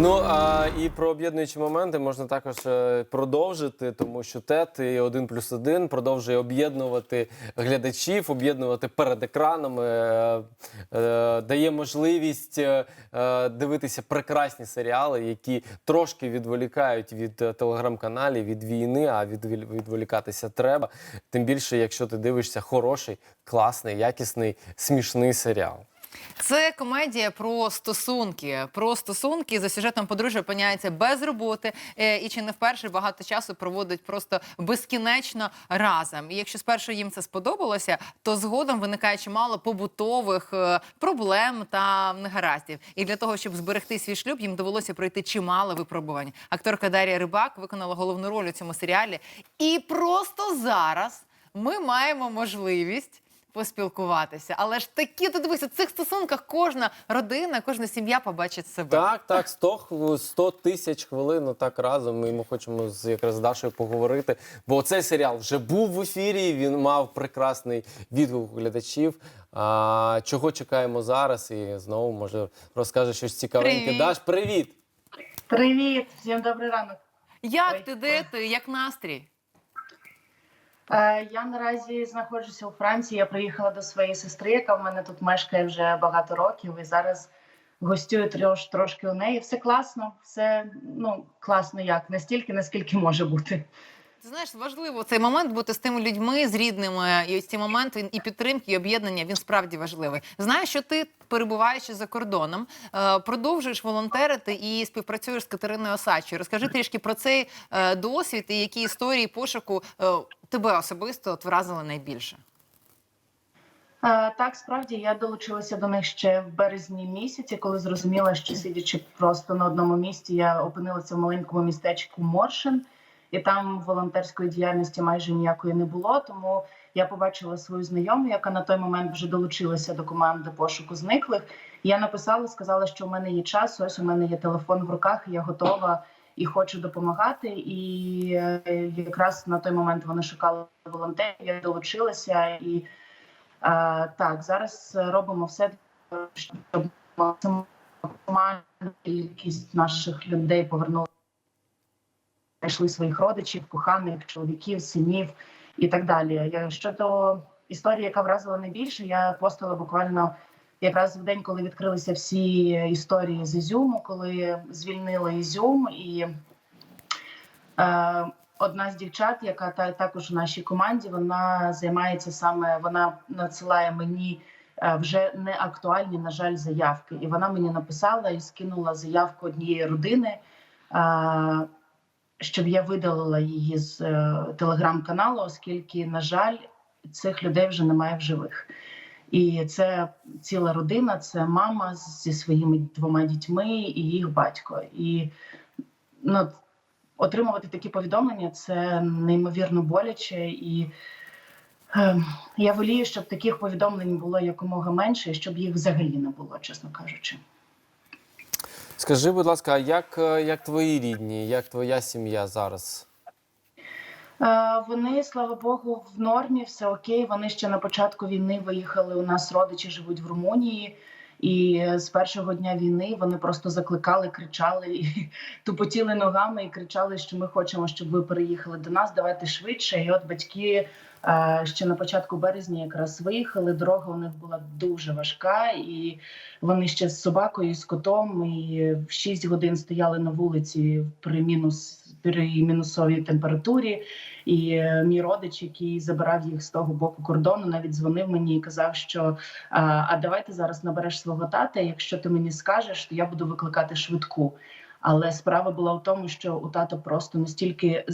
Ну а і про об'єднуючі моменти можна також е, продовжити, тому що ТЕТ і 1 плюс 1 продовжує об'єднувати глядачів, об'єднувати перед екранами, е, е, дає можливість дивитися прекрасні серіали, які трошки відволікають від телеграм-каналів, від війни, а від, відволікатися треба. Тим більше, якщо ти дивишся хороший, класний, якісний, смішний серіал. Це комедія про стосунки. Про стосунки за сюжетом подружжя опиняється без роботи е, і чи не вперше багато часу проводить просто безкінечно разом. І якщо спершу їм це сподобалося, то згодом виникає чимало побутових е, проблем та негараздів. І для того, щоб зберегти свій шлюб, їм довелося пройти чимало випробувань. Акторка Дар'я Рибак виконала головну роль у цьому серіалі. І просто зараз ми маємо можливість поспілкуватися. Але ж такі, ти дивися, в цих стосунках кожна родина, кожна сім'я побачить себе. Так, так, 100, хв- 100 тисяч хвилин ну, так разом. Ми, ми хочемо з якраз з Дашою поговорити. Бо цей серіал вже був в ефірі. Він мав прекрасний відгук глядачів. А, чого чекаємо зараз? І знову може розкаже щось цікавеньке. Привіт. Даш, привіт! Привіт, всім добрий ранок. Як Ой. ти, де ти, як настрій? Е, я наразі знаходжуся у Франції. Я приїхала до своєї сестри, яка в мене тут мешкає вже багато років, і зараз гостюю трош, трошки у неї. Все класно, все ну класно як настільки, наскільки може бути. Ти знаєш, важливо цей момент бути з тими людьми, з рідними, і ось ці моменти він і підтримки, і об'єднання він справді важливий. Знаєш, що ти, перебуваючи за кордоном, е, продовжуєш волонтерити і співпрацюєш з Катериною Осадчою. Розкажи трішки про цей е, досвід і які історії пошуку е, тебе особисто от вразили найбільше. Так, справді я долучилася до них ще в березні місяці, коли зрозуміла, що сидячи просто на одному місці, я опинилася в маленькому містечку Моршин, і там волонтерської діяльності майже ніякої не було. Тому я побачила свою знайому, яка на той момент вже долучилася до команди пошуку зниклих. Я написала, сказала, що в мене є час. Ось у мене є телефон в руках, я готова і хочу допомагати. І е, якраз на той момент вони шукали волонтерів. Я долучилася і. Е, так, зараз робимо все, щоб максимальна кількість наших людей повернули, знайшли своїх родичів, коханих, чоловіків, синів і так далі. Щодо історії, яка вразила найбільше, я постила буквально якраз в день, коли відкрилися всі історії з Ізюму, коли звільнили Ізюм і. Е, одна з дівчат, яка та також у нашій команді, вона займається саме, вона надсилає мені е, вже не актуальні, на жаль, заявки. І вона мені написала і скинула заявку однієї родини, е, щоб я видалила її з е, телеграм-каналу, оскільки, на жаль, цих людей вже немає в живих. І це ціла родина, це мама зі своїми двома дітьми і їх батько. І ну, отримувати такі повідомлення це неймовірно боляче, і е, я волію, щоб таких повідомлень було якомога менше, щоб їх взагалі не було, чесно кажучи. Скажи, будь ласка, а як, е, як твої рідні, як твоя сім'я зараз? Е, Вони, слава Богу, в нормі, все окей. Вони ще на початку війни виїхали. У нас родичі живуть в Румунії. І з першого дня війни вони просто закликали, кричали і тупотіли ногами і кричали, що ми хочемо, щоб ви переїхали до нас. Давайте швидше. І от батьки е, ще на початку березня якраз виїхали. Дорога у них була дуже важка, і вони ще з собакою, і з котом, і в 6 годин стояли на вулиці при мінус при мінусовій температурі. І е, мій родич, який забирав їх з того боку кордону, навіть дзвонив мені і казав, що а, а давай ти зараз набереш свого тата. Якщо ти мені скажеш, то я буду викликати швидку. Але справа була в тому, що у тата просто настільки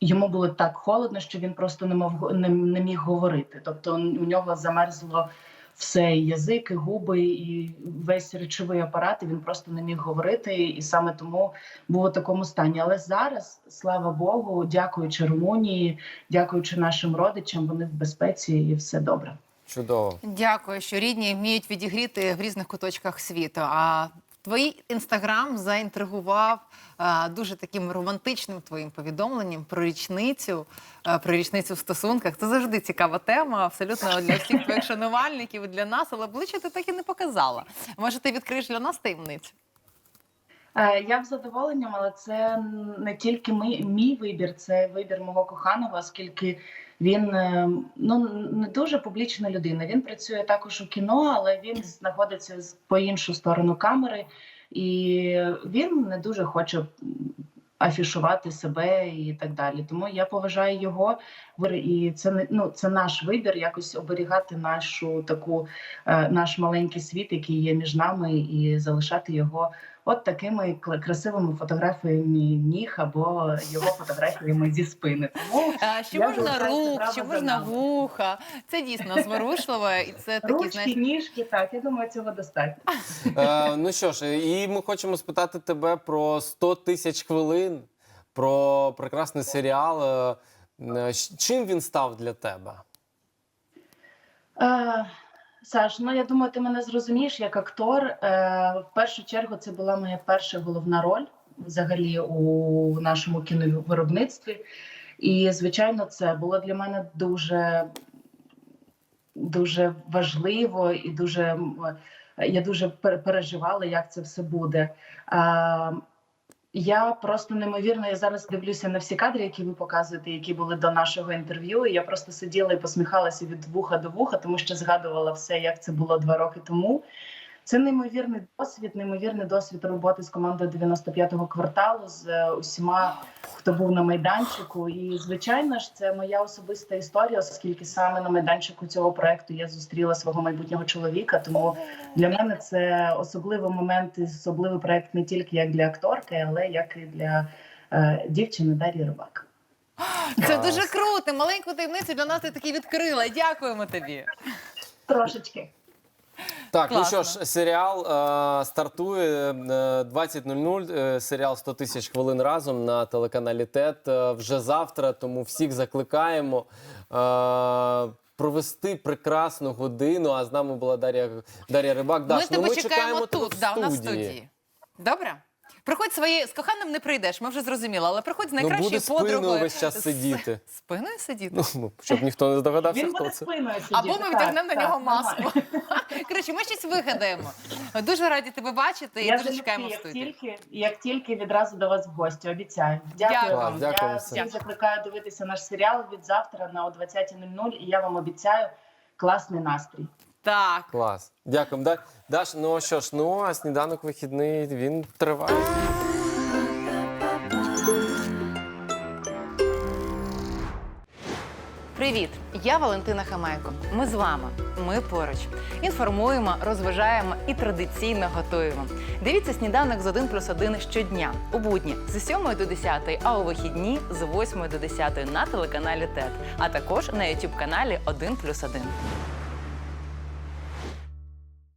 йому було так холодно, що він просто не не, не міг говорити. Тобто у нього замерзло все і язик, і губи, і весь речовий апарат. І він просто не міг говорити, і саме тому був у такому стані. Але зараз, слава Богу, дякуючи Румунії, дякуючи нашим родичам, вони в безпеці і все добре. Чудово. Дякую, що рідні вміють відігріти в різних куточках світу. А Твій інстаграм заінтригував е, дуже таким романтичним твоїм повідомленням про річницю, е, про річницю в стосунках. Це завжди цікава тема, абсолютно для всіх твоїх шанувальників і для нас, але обличчя ти так і не показала. Може, ти відкриєш для нас таємницю? Е, Я б задоволенням, але це не тільки мій, мій вибір, це вибір мого коханого, оскільки він е, ну не дуже публічна людина. Він працює також у кіно, але він знаходиться по іншу сторону камери, і він не дуже хоче афішувати себе і так далі. Тому я поважаю його і це ну це наш вибір якось оберігати нашу таку е, наш маленький світ, який є між нами, і залишати його от такими красивими фотографіями ніг або його фотографіями зі спини. Тому Ще можна рук, ще можна вуха. Це дійсно зворушливо, і це такі, ручки, знаєш, ніжки, так я думаю, цього достатньо. Е, ну що ж, і ми хочемо спитати тебе про 100 тисяч хвилин, про прекрасний серіал. Е, е, Чим він став для тебе? Е, Саш, ну я думаю, ти мене зрозумієш як актор. Е, в першу чергу це була моя перша головна роль взагалі у нашому кіновиробництві. І, звичайно, це було для мене дуже, дуже важливо і дуже я дуже пер- переживала, як це все буде. Е, я просто неймовірно. Я зараз дивлюся на всі кадри, які ви показуєте, які були до нашого інтерв'ю. Я просто сиділа і посміхалася від вуха до вуха, тому що згадувала все, як це було два роки тому. Це неймовірний досвід, неймовірний досвід роботи з командою 95-го кварталу з е, усіма, хто був на майданчику. І звичайно ж, це моя особиста історія, оскільки саме на майданчику цього проекту я зустріла свого майбутнього чоловіка. Тому для мене це особливий момент, і особливий проект не тільки як для акторки, але як і для е, дівчини Дар'ї Рибак. це дуже круто. Маленьку таємницю для нас ти таки відкрила. Дякуємо тобі. Трошечки. Так, Класно. ну що ж, серіал е, стартує е, 20.00, е, серіал 100 тисяч хвилин разом на телеканалі ТЕТ е, вже завтра, тому всіх закликаємо е, провести прекрасну годину. А з нами була Дар'я, Дар'я Рибак. ми Даш, тебе ну, ми чекаємо чекаємо тут, в да, у нас в студії. Добре? Приходь свої з коханим не прийдеш, ми вже зрозуміли, але приходь з Ну найкращою буде спиною подругою. весь час З- сидіти. Спиною сидіти? Ну, щоб ніхто не здогадався, Він хто буде це. спиною сидіти. Або ми так, вдягнемо на нього нормально. маску. Коротше, ми щось вигадаємо. Дуже раді тебе бачити і Я дуже чекаємо в як студії. тільки, як тільки відразу до вас в гості, обіцяю. Дякую Дякую. вам. Дякую я всім. всіх закликаю дивитися наш серіал від завтра на о 20.00 і я вам обіцяю класний настрій. Так. Клас. Дякуємо. Да- Даш, ну що ж, ну а сніданок вихідний він триває. Привіт, я Валентина Хамайко. Ми з вами. Ми поруч. Інформуємо, розважаємо і традиційно готуємо. Дивіться сніданок з 1 плюс 1 щодня у будні з 7 до 10, а у вихідні з 8 до 10 на телеканалі ТЕТ, а також на YouTube каналі 1 плюс 1.